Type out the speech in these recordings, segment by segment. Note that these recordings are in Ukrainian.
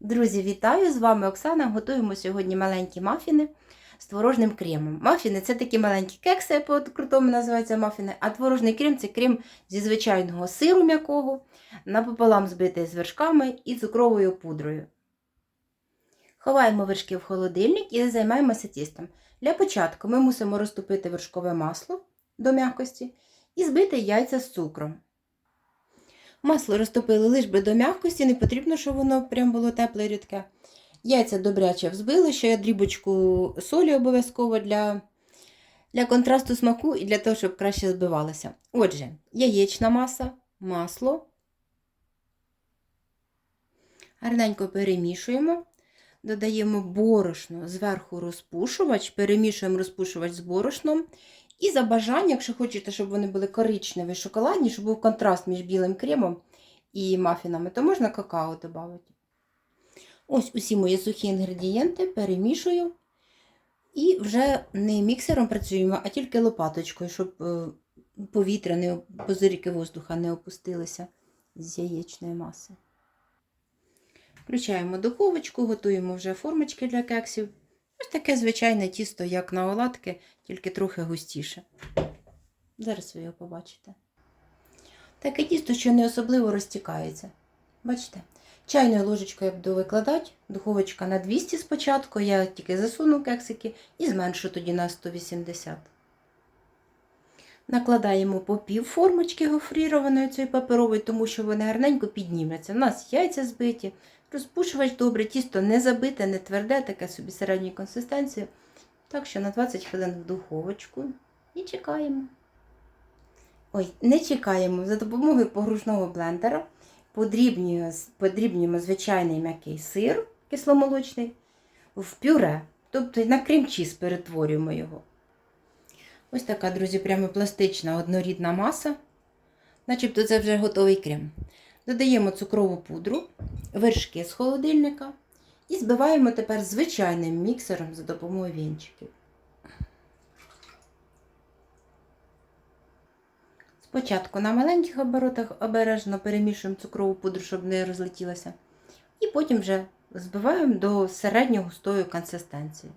Друзі, вітаю! З вами Оксана. Готуємо сьогодні маленькі мафіни з творожним кремом. Мафіни це такі маленькі кекси, по-крутому називаються мафіни, а творожний крем це крем зі звичайного сиру м'якого, напополам збитий з вершками і цукровою пудрою. Ховаємо вершки в холодильник і займаємося тістом. Для початку ми мусимо розтопити вершкове масло до м'якості і збити яйця з цукром. Масло розтопили лиш би до м'якості, не потрібно, щоб воно прям було тепле і рідке. Яйця добряче взбили, ще дрібочку солі обов'язково для, для контрасту смаку і для того, щоб краще збивалося. Отже, яєчна маса, масло. Гарненько перемішуємо. Додаємо борошно, зверху розпушувач, перемішуємо розпушувач з борошном. І за бажання, якщо хочете, щоб вони були коричневі, шоколадні, щоб був контраст між білим кремом і мафінами, то можна какао додати. Ось усі мої сухі інгредієнти перемішую. І вже не міксером працюємо, а тільки лопаточкою, щоб повітря, не, позирки воздуха не опустилися з яєчної маси. Включаємо духовочку, готуємо вже формочки для кексів. Ось таке звичайне тісто, як на оладки, тільки трохи густіше. Зараз ви його побачите. Таке тісто, що не особливо розтікається. Бачите? Чайною ложечкою я буду викладати, духовочка на 200 спочатку, я тільки засуну кексики і зменшу тоді на 180. Накладаємо по пів формочки гофрірованої цієї паперової, тому що вони гарненько підніметься. У нас яйця збиті, розпушувач добре, тісто не забите, не тверде, таке собі середньої консистенції. Так що на 20 хвилин в духовочку і чекаємо. Ой, не чекаємо. За допомогою погружного блендера подрібнюємо, звичайний м'який сир кисломолочний в пюре. Тобто на крем-чіз перетворюємо його. Ось така, друзі, прямо пластична однорідна маса. Начебто це вже готовий крем. Додаємо цукрову пудру, вершки з холодильника і збиваємо тепер звичайним міксером за допомогою вінчиків. Спочатку на маленьких оборотах обережно перемішуємо цукрову пудру, щоб не розлетілася. І потім вже збиваємо до середньо густої консистенції.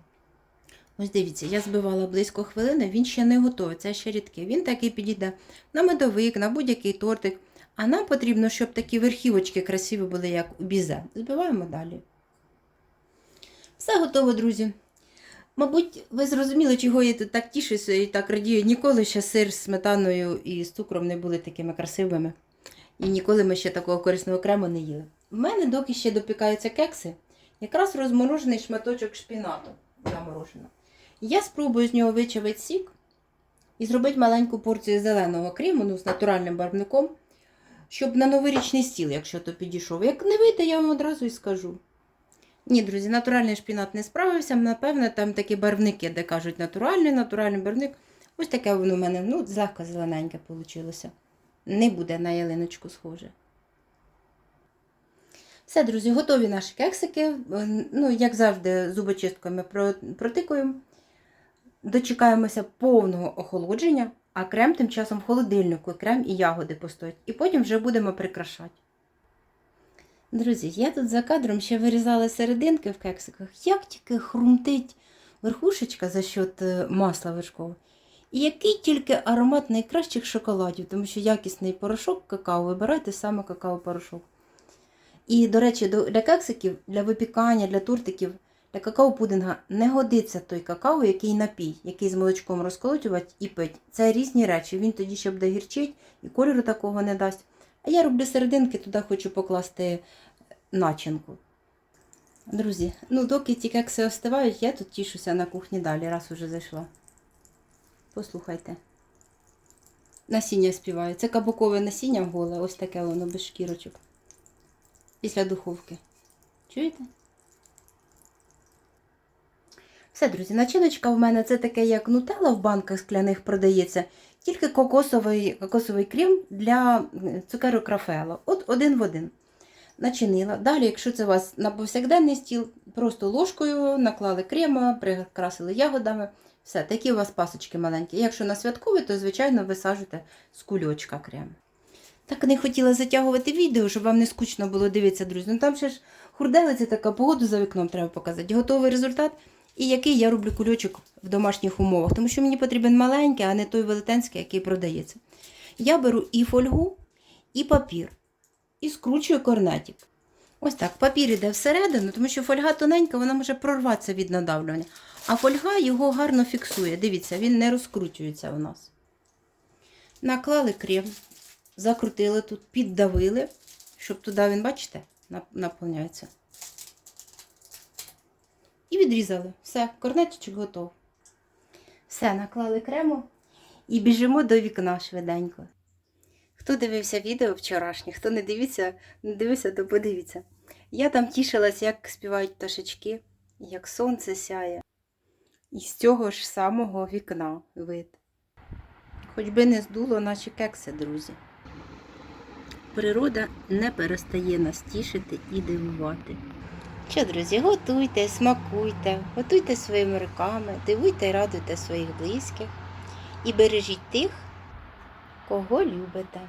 Ось дивіться, я збивала близько хвилини, він ще не готовий, це ще рідкий. Він такий підійде на медовик, на будь-який тортик. А нам потрібно, щоб такі верхівочки красиві були, як у бізе. Збиваємо далі. Все готово, друзі. Мабуть, ви зрозуміли, чого я тут так тішуся і так радію. Ніколи ще сир з сметаною і з цукром не були такими красивими. І ніколи ми ще такого корисного крему не їли. В мене доки ще допікаються кекси, якраз розморожений шматочок шпінату заморожено. Я спробую з нього вичавити сік і зробити маленьку порцію зеленого крему ну, з натуральним барвником, щоб на новорічний стіл, якщо то підійшов. Як не вийде, я вам одразу і скажу. Ні, друзі, натуральний шпінат не справився. Напевно, там такі барвники, де кажуть натуральний, натуральний барвник. Ось таке воно в мене ну, злегка зелененьке вийшло. Не буде на ялиночку схоже. Все, друзі, готові наші кексики. Ну, як завжди, зубочисткою ми протикуємо. Дочекаємося повного охолодження, а крем тим часом в холодильнику, крем і ягоди постоять. І потім вже будемо прикрашати. Друзі, я тут за кадром ще вирізала серединки в кексиках, як тільки хрумтить верхушечка за счет масла вершкового. І який тільки аромат найкращих шоколадів, тому що якісний порошок какао, вибирайте саме какао-порошок. І, до речі, для кексиків, для випікання, для тортиків, для какао-пудинга не годиться той какао, який напій, який з молочком розколотювати і пить. Це різні речі. Він тоді ще буде гірчить і кольору такого не дасть. А я роблю серединки, туди хочу покласти начинку. Друзі, ну доки ті кекси остивають, я тут тішуся на кухні далі, раз уже зайшла. Послухайте. Насіння співаю. Це кабакове насіння голе, ось таке воно без шкірочок. Після духовки. Чуєте? Все, друзі, начиночка в мене це таке, як нутелла в банках скляних продається, тільки кокосовий кокосовий крем для цукерок Рафаело. От один в один. Начинила. Далі, якщо це у вас на повсякденний стіл, просто ложкою наклали крема, прикрасили ягодами. Все, такі у вас пасочки маленькі. Якщо на святковий, то, звичайно, висаджуєте з кульочка крем. Так не хотіла затягувати відео, щоб вам не скучно було дивитися, друзі. Ну там ще ж Хурделиця така, погоду за вікном треба показати. Готовий результат. І який я роблю кульочок в домашніх умовах, тому що мені потрібен маленький, а не той велетенський, який продається. Я беру і фольгу, і папір, і скручую корнетик. Ось так, папір іде всередину, тому що фольга тоненька, вона може прорватися від надавлювання. А фольга його гарно фіксує. Дивіться, він не розкручується у нас. Наклали крем, закрутили тут, піддавили, щоб туди він, бачите, наповняється. І відрізали. Все, корнетичок готов. Все, наклали крему і біжимо до вікна швиденько. Хто дивився відео вчорашнє, хто не дивився, не дивився, то подивіться. Я там тішилась, як співають пташечки, як сонце сяє. І з цього ж самого вікна вид. Хоч би не здуло наші кекси, друзі. Природа не перестає нас тішити і дивувати. Що, друзі, готуйте, смакуйте, готуйте своїми руками, дивуйте і радуйте своїх близьких і бережіть тих, кого любите.